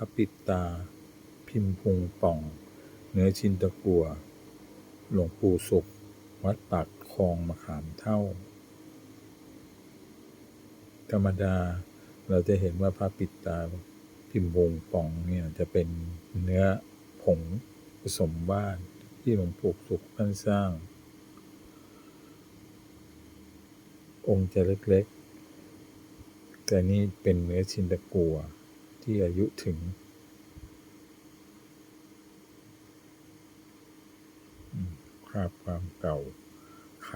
ระปิดตา พิมพ์พุงป่อง เนื้อชินตะกัว หลวงปู่สุข วัดปากคลองมะขามเท่า ธรรมดาเราจะเห็นว่าพระปิดตาพิมพ์พุงป่องเนี่ยจะเป็นเนื้อผงผสมว่านที่หลวงปู่สุขท่านสร้าง องค์จะเล็กๆ แต่นี่เป็นเนื้อชินตะกัว ที่อายุถึง คราบความเก่าไข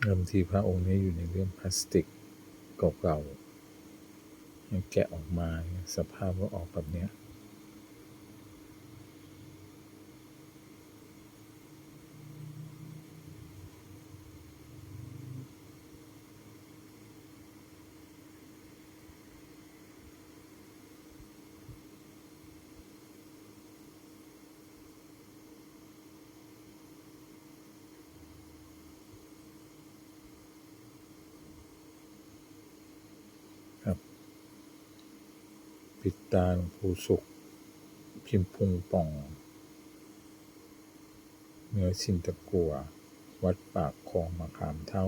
เดิมทีพระองค์นี้อยู่ในเรื่องพลาสติกเก่าๆ แกะออกมาสภาพก็ออกแบบเนี้ย ปิดตาหลวงปู่สุข พิมพ์พุงป่อง เนื้อสินตะกัว วัดปากคลองมะขามเท่า